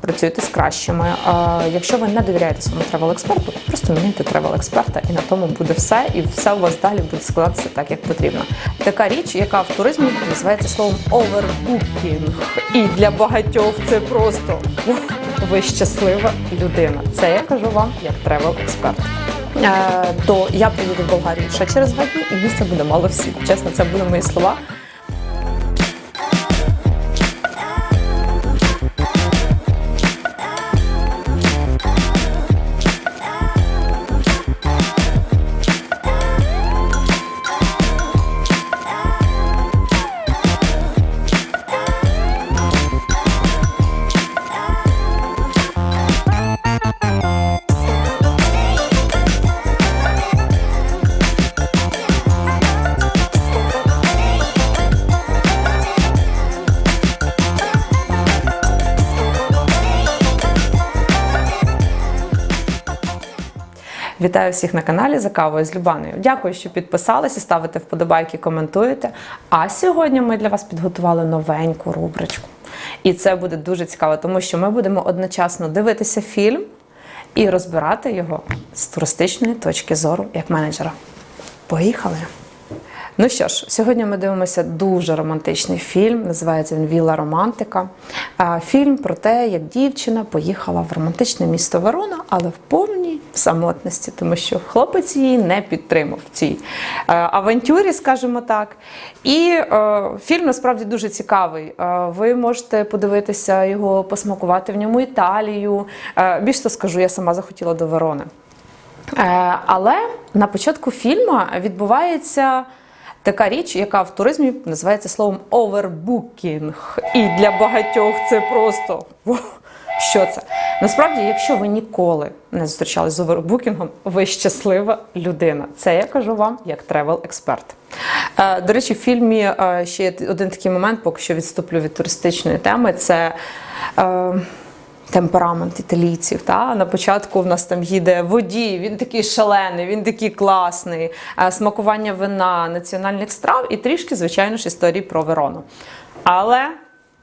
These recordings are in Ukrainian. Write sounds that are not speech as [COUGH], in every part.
працюйте з кращими. Якщо ви не довіряєте своєму тревел-експерту, просто міняйте тревел-експерта, і на тому буде все, і все у вас далі буде складатися так, як потрібно. Така річ, яка в туризмі називається словом овербукінг. І для багатьох це просто [LAUGHS] ви щаслива людина. Це я кажу вам як тревел-експерт. Е, то я приїду в Болгарію ще через два дні, і місця буде мало всім. Чесно, це були мої слова. Вітаю всіх на каналі за кавою з Любаною. Дякую, що підписалися, ставите вподобайки, коментуєте. А сьогодні ми для вас підготували новеньку рубричку. І це буде дуже цікаво, тому що ми будемо одночасно дивитися фільм і розбирати його з туристичної точки зору як менеджера. Поїхали! Ну що ж, сьогодні ми дивимося дуже романтичний фільм. Називається він Віла Романтика. Фільм про те, як дівчина поїхала в романтичне місто Верона, але в повній самотності, тому що хлопець її не підтримав в цій авантюрі, скажімо так. І е, фільм насправді дуже цікавий. Е, ви можете подивитися його, посмакувати в ньому Італію. Е, більш то скажу, я сама захотіла до Верони. Е, Але на початку фільму відбувається така річ, яка в туризмі називається словом овербукінг. І для багатьох це просто що це? Насправді, якщо ви ніколи не зустрічалися з овербукінгом, ви щаслива людина. Це я кажу вам як тревел-експерт. Е, До речі, в фільмі е, ще є один такий момент, поки що відступлю від туристичної теми. Це е, темперамент італійців. Та? На початку в нас там їде водій, він такий шалений, він такий класний, е, смакування вина, національних страв і трішки, звичайно ж, історії про Верону. Але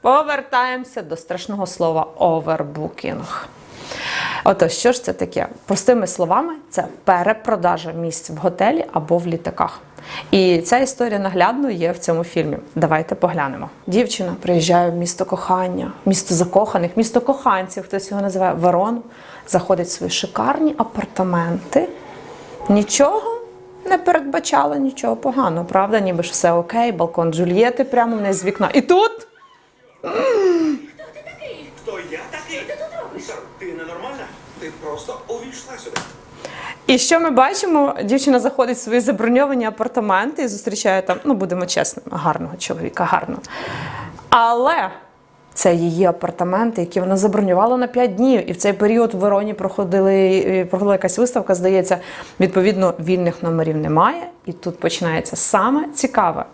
повертаємося до страшного слова овербукінг. Отож, що ж це таке? Простими словами, це перепродажа місць в готелі або в літаках. І ця історія наглядно є в цьому фільмі. Давайте поглянемо. Дівчина приїжджає в місто кохання, місто закоханих, місто коханців, хтось його називає Верону, заходить в свої шикарні апартаменти. Нічого не передбачала, нічого поганого, правда? Ніби ж все окей, балкон Джульєти прямо в неї з вікна. І тут Хто я такий? Ти тут робиш? Ти ненормальна? Ти просто увійшла сюди. І що ми бачимо? Дівчина заходить в свої заброньовані апартаменти і зустрічає там, ну будемо чесними, гарного чоловіка, гарного. Але це її апартаменти, які вона забронювала на 5 днів. І в цей період в Вероні проходили, е, проходила якась виставка, здається, відповідно, вільних номерів немає. І тут починається саме цікаве.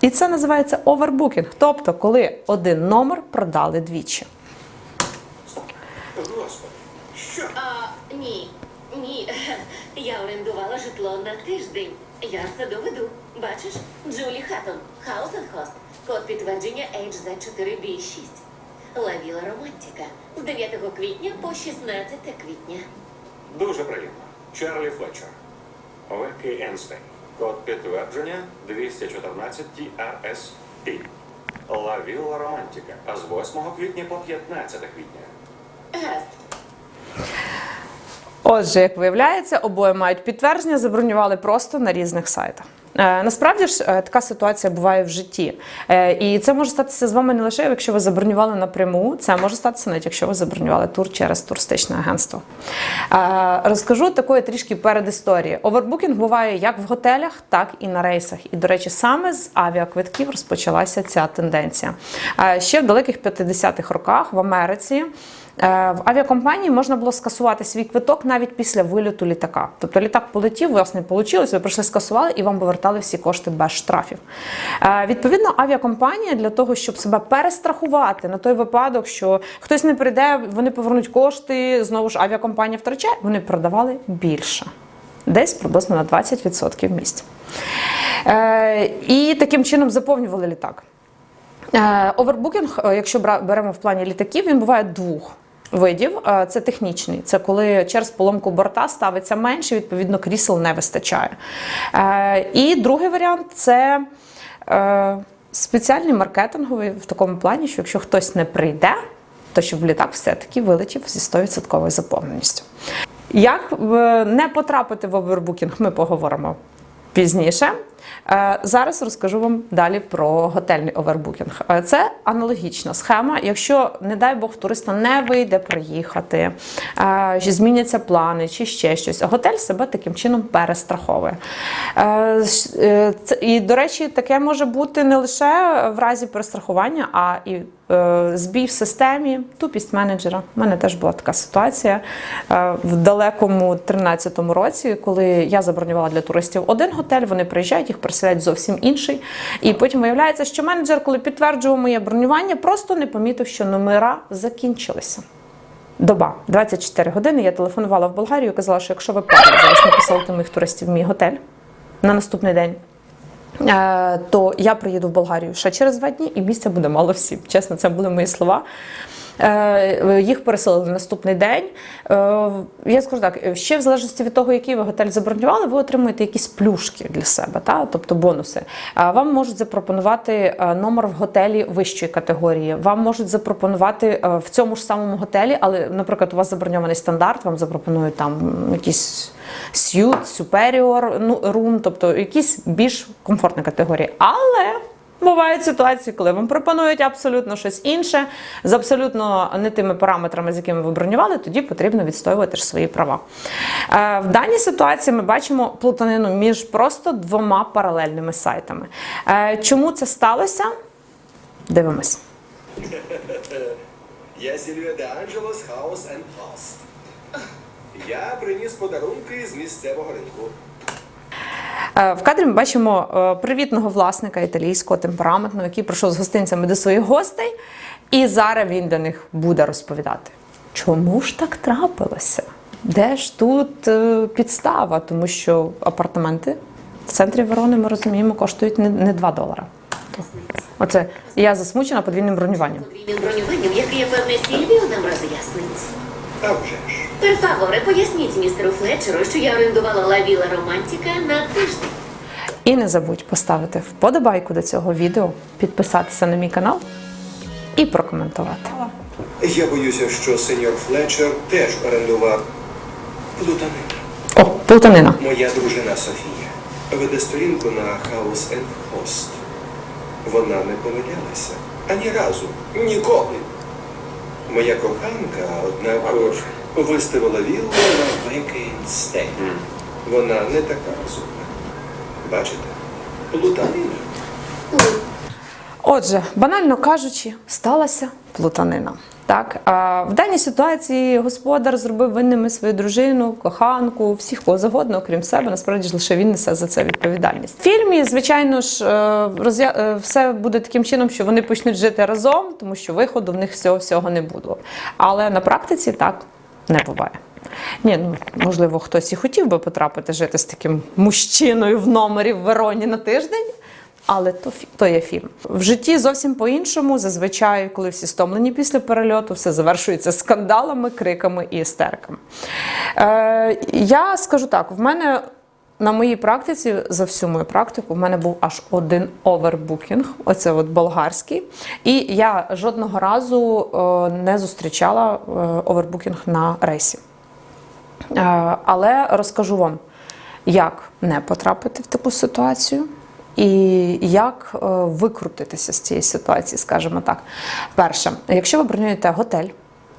І це називається овербукінг. Тобто, коли один номер продали двічі. Господи, що? А, ні, ні. Я орендувала на тиждень. Я це доведу. Бачиш? Джулі Хаттон, and Host. Код підтвердження HZ4B6. Лавіла Романтика. З 9 квітня по 16 квітня. Дуже приємно. Чарлі Флетчер. Векі Енстейн. Код підтвердження 214 TRS-T. Ла Вілла Романтика. А з 8 квітня по 15 квітня. Гаразд. Отже, як виявляється, обоє мають підтвердження, забронювали просто на різних сайтах. Е, Насправді ж е, така ситуація буває в житті. Е, І це може статися з вами не лише якщо ви забронювали напряму, це може статися навіть якщо ви забронювали тур через туристичне агентство. Розкажу такої трішки передісторії. Овербукінг буває як в готелях, так і на рейсах. І, до речі, саме з авіаквитків розпочалася ця тенденція. Ще в далеких 50-х роках в Америці. Е, В авіакомпанії можна було скасувати свій квиток навіть після вильоту літака. Тобто літак полетів, у вас не вийшло, ви прийшли скасували і вам повертали всі кошти без штрафів. Е, Відповідно, авіакомпанія для того, щоб себе перестрахувати на той випадок, що хтось не прийде, вони повернуть кошти, знову ж авіакомпанія втрачає, вони продавали більше. Десь приблизно на 20% місць. Е, І таким чином заповнювали літак. Овербукінг, якщо беремо в плані літаків, він буває двох видів. Е, Це технічний. Це коли через поломку борта ставиться менше, відповідно, крісел не вистачає. Е, І другий варіант це е, спеціальний маркетинговий в такому плані, що якщо хтось не прийде, то щоб літак все-таки вилетів зі 100% заповненістю. Як не потрапити в овербукінг, ми поговоримо пізніше. Е, Зараз розкажу вам далі про готельний овербукінг. Е, Це аналогічна схема. Якщо, не дай Бог, туриста не вийде приїхати, е, зміняться плани, чи ще щось, а готель себе таким чином перестраховує. І, до речі, таке може бути не лише в разі перестрахування, а і збій в системі, тупість менеджера. У мене теж була така ситуація в далекому 13-му році, коли я забронювала для туристів один готель, вони приїжджають, їх переселяють в зовсім інший. І потім виявляється, що менеджер, коли підтверджував моє бронювання, просто не помітив, що номера закінчилися. Доба 24 години. Я телефонувала в Болгарію і казала, що якщо ви перші зараз не посилите моїх туристів в мій готель на наступний день. е, То я приїду в Болгарію ще через два дні, і місця буде мало всім. Чесно, це були мої слова. Е, Їх переселили на наступний день. Е, Я скажу так: ще в залежності від того, який ви готель забронювали, ви отримуєте якісь плюшки для себе, та? тобто бонуси. Вам можуть запропонувати е, номер в готелі вищої категорії. Вам можуть запропонувати в цьому ж самому готелі, але, наприклад, у вас заброньований стандарт, вам запропонують там якісь сют, superior ну, тобто якісь більш комфортні категорії. Але Бувають ситуації, коли вам пропонують абсолютно щось інше з абсолютно не тими параметрами, з якими ви бронювали, тоді потрібно відстоювати ж свої права. Е, В даній ситуації ми бачимо плутанину між просто двома паралельними сайтами. Е, Чому це сталося? Дивимось. [LAUGHS] Я Сільвія де Анджелос House. Я приніс подарунки з місцевого ринку. Е, В кадрі ми бачимо е, привітного власника італійського темпераментного, який прийшов з гостинцями до своїх гостей, і зараз він для них буде розповідати, чому ж так трапилося? Де ж тут е, підстава? Тому що апартаменти в центрі Верони, ми розуміємо, коштують не, не 2 долара. Оце я засмучена подвійним бронюванням. Подвійним бронюванням, яке, певне, Сільвіо нам роз'яснить. А вже ж. Пер фаворе, поясніть містеру Флетчеру, що я орендувала Ла Віла Романтіка на тиждень. І не забудь поставити вподобайку до цього відео, підписатися на мій канал і прокоментувати. Я боюся, що сеньор Флетчер теж орендував плутанину. О, плутанина. Моя дружина Софія веде сторінку на House and Host. Вона не помилялася ані разу, ніколи. Моя коханка, однак, виставила віллу на Weekend Stay. Вона не така розумна. Бачите? Плутанина. Отже, банально кажучи, сталася плутанина. Так, а в даній ситуації господар зробив винними свою дружину, коханку, всіх кого завгодно, окрім себе. Насправді ж лише він несе за це відповідальність. В фільмі, звичайно ж, е, роз'я- е, все буде таким чином, що вони почнуть жити разом, тому що виходу в них всього всього не буде. Але на практиці так не буває. Ні, ну можливо, хтось і хотів би потрапити жити з таким мужчиною в номері в Вероні на тиждень. Але то, то є фільм. В житті зовсім по-іншому. Зазвичай, коли всі стомлені після перельоту, все завершується скандалами, криками і істериками. Е, я скажу так: в мене на моїй практиці, за всю мою практику, в мене був аж один овербукінг, оце от болгарський. І я жодного разу е, не зустрічала е, овербукінг на рейсі. Е, Але розкажу вам, як не потрапити в таку ситуацію. І як е, викрутитися з цієї ситуації, скажімо так. Перше, якщо ви бронюєте готель,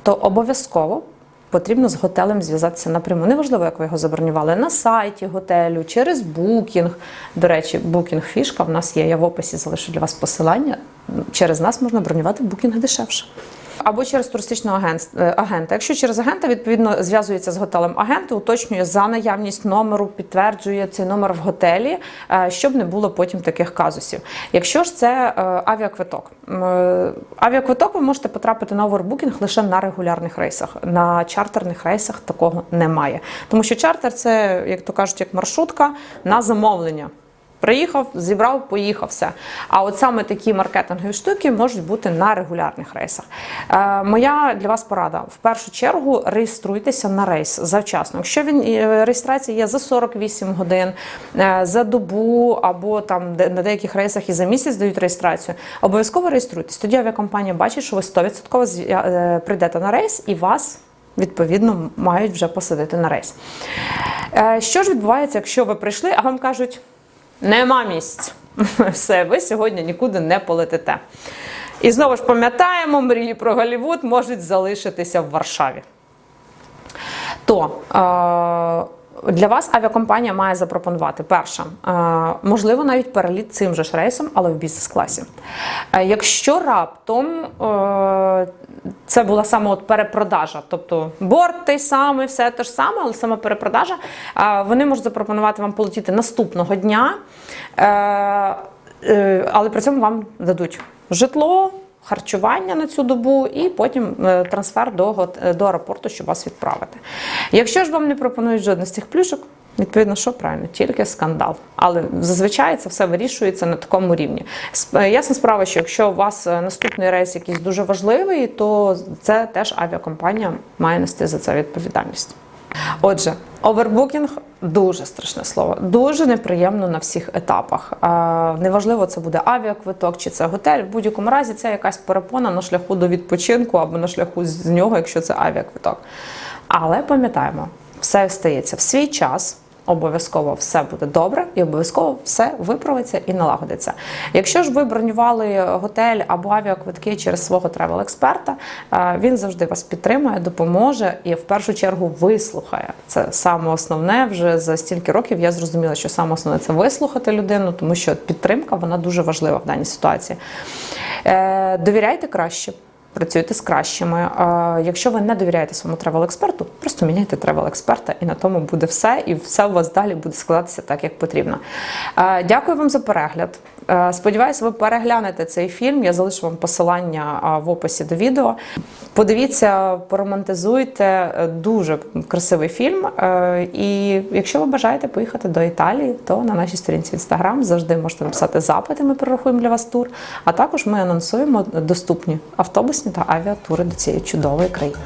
то обов'язково потрібно з готелем зв'язатися напряму. Неважливо, як ви його забронювали на сайті готелю, через букінг. До речі, букінг фішка в нас є. Я в описі залишу для вас посилання. Через нас можна бронювати букінг дешевше. Або через туристичного е, агента. Якщо через агента, відповідно зв'язується з готелем агент, уточнює за наявність номеру, підтверджує цей номер в готелі, е, щоб не було потім таких казусів. Якщо ж це е, авіаквиток, авіаквиток ви можете потрапити на овербукінг лише на регулярних рейсах. На чартерних рейсах такого немає. Тому що чартер це, як то кажуть, як маршрутка на замовлення. Приїхав, зібрав, поїхав все. А от саме такі маркетингові штуки можуть бути на регулярних рейсах. Е, моя для вас порада: в першу чергу реєструйтеся на рейс завчасно. Якщо він е, реєстрація є за 48 годин, е, за добу або там де- на деяких рейсах і за місяць дають реєстрацію, обов'язково реєструйтесь. Тоді авіакомпанія бачить, що ви 100% зв'я- е, прийдете на рейс і вас. Відповідно, мають вже посадити на рейс. Е, Що ж відбувається, якщо ви прийшли, а вам кажуть, нема місць. [LAUGHS] Все, ви сьогодні нікуди не полетите. І знову ж пам'ятаємо, мрії про Голлівуд можуть залишитися в Варшаві. То е, для вас авіакомпанія має запропонувати перше, е, можливо, навіть переліт цим же ж рейсом, але в бізнес-класі. Е, якщо раптом е, це була саме от перепродажа, тобто борт той самий, все те ж саме, але саме перепродажа, вони можуть запропонувати вам полетіти наступного дня. Але при цьому вам дадуть житло, харчування на цю добу і потім е, трансфер до, е, до аеропорту, щоб вас відправити. Якщо ж вам не пропонують жодних з цих плюшок, відповідно, що правильно, тільки скандал. Але зазвичай це все вирішується на такому рівні. Е, Ясна справа, що якщо у вас наступний рейс якийсь дуже важливий, то це теж авіакомпанія має нести за це відповідальність. Отже, овербукінг дуже страшне слово, дуже неприємно на всіх етапах. Неважливо, це буде авіаквиток чи це готель. В будь-якому разі це якась перепона на шляху до відпочинку або на шляху з нього, якщо це авіаквиток. Але пам'ятаємо, все стається в свій час. Обов'язково все буде добре і обов'язково все виправиться і налагодиться. Якщо ж ви бронювали готель або авіаквитки через свого тревел-експерта, е, він завжди вас підтримує, допоможе і в першу чергу вислухає. Це саме основне. Вже за стільки років я зрозуміла, що саме основне це вислухати людину, тому що підтримка вона дуже важлива в даній ситуації. Е, Довіряйте краще. Працюйте з кращими. А якщо ви не довіряєте своєму тревел-експерту, просто міняйте тревел-експерта, і на тому буде все, і все у вас далі буде складатися так, як потрібно. Дякую вам за перегляд. Е, Сподіваюся, ви переглянете цей фільм. Я залишу вам посилання в описі до відео. Подивіться, поромантизуйте. Е, Дуже красивий фільм. Е, І якщо ви бажаєте поїхати до Італії, то на нашій сторінці Інстаграм завжди можете написати запити. Ми прорахуємо для вас тур. А також ми анонсуємо доступні автобусні та авіатури до цієї чудової країни.